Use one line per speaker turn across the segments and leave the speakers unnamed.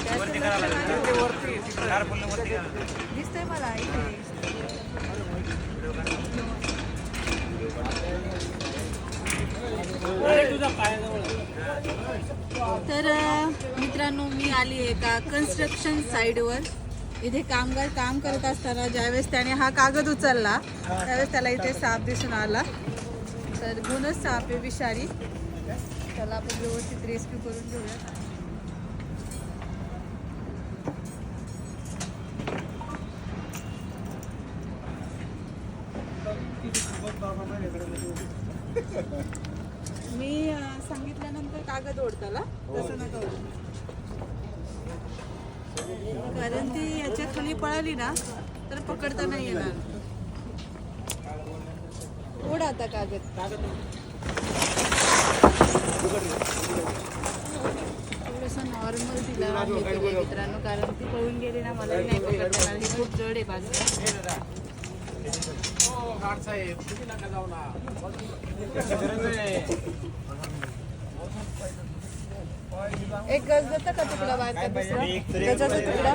हे
पण तो
गेलं लक्ष नाही. दिसतंय मला तर मित्रांनो मी आली आहे एका कन्स्ट्रक्शन साईडवर इथे कामगार काम करत असताना ज्यावेळेस त्याने हा कागद उचलला त्यावेळेस त्याला इथे साप दिसून आला. तर गुणच साप आहे विषारी. त्याला आपण व्यवस्थित रेस्क्यू करून घेऊया मी सांगितल्यानंतर कागद ओढताला. तसं नका. कारण ती याच्या खाली पळाली ना तर पकडता नाही येणार. आता कागद. थोडस नॉर्मल तिला हे मित्रांनो कारण ती पळून गेली ना मला नाही पकडता येणार ही खूप जड आहे बाजूला. एक गज देता का तुला बाहेर का दुसरा? गजाचा तुकडा?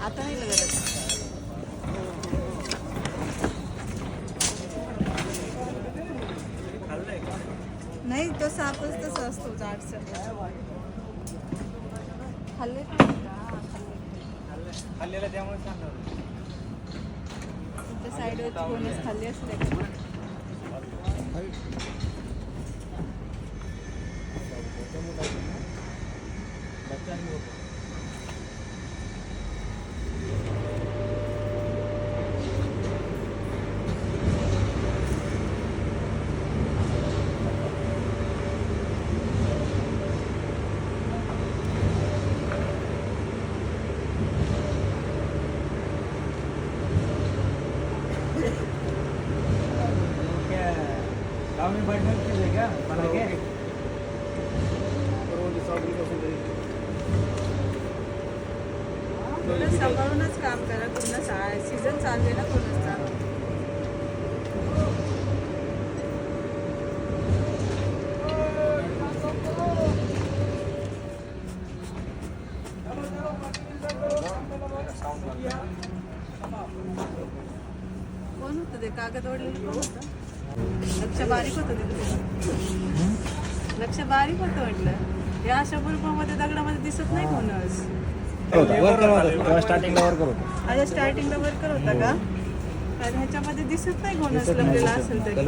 आता नाही लगत. नाही तो सापच तसा असतो जाडसर. खाल्ले.
खाल्लेला त्यामुळे
साईडवरची कोणच खाल्ली असते का?
बैठने की है क्या? बना के?
सांभाळूनच काम करा पूर्ण सीझन चालू आहे ना पूर्णचा कोण होतं ते कागद ओढलेलं कोण होतं लक्ष बारीक होतं ते लक्ष बारीक होतं म्हटलं. या अशा मध्ये दगडामध्ये दिसत नाही कोणच.
स्टार्टिंगला वर्कर होता
स्टार्टिंगला वर्कर होता का? कारण ह्याच्यामध्ये दिसत नाही कोणच लपलेला असेल तरी.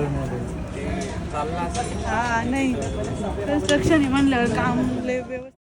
हा नाही. कन्स्ट्रक्शन आहे म्हणलं काम लय व्यवस्थित.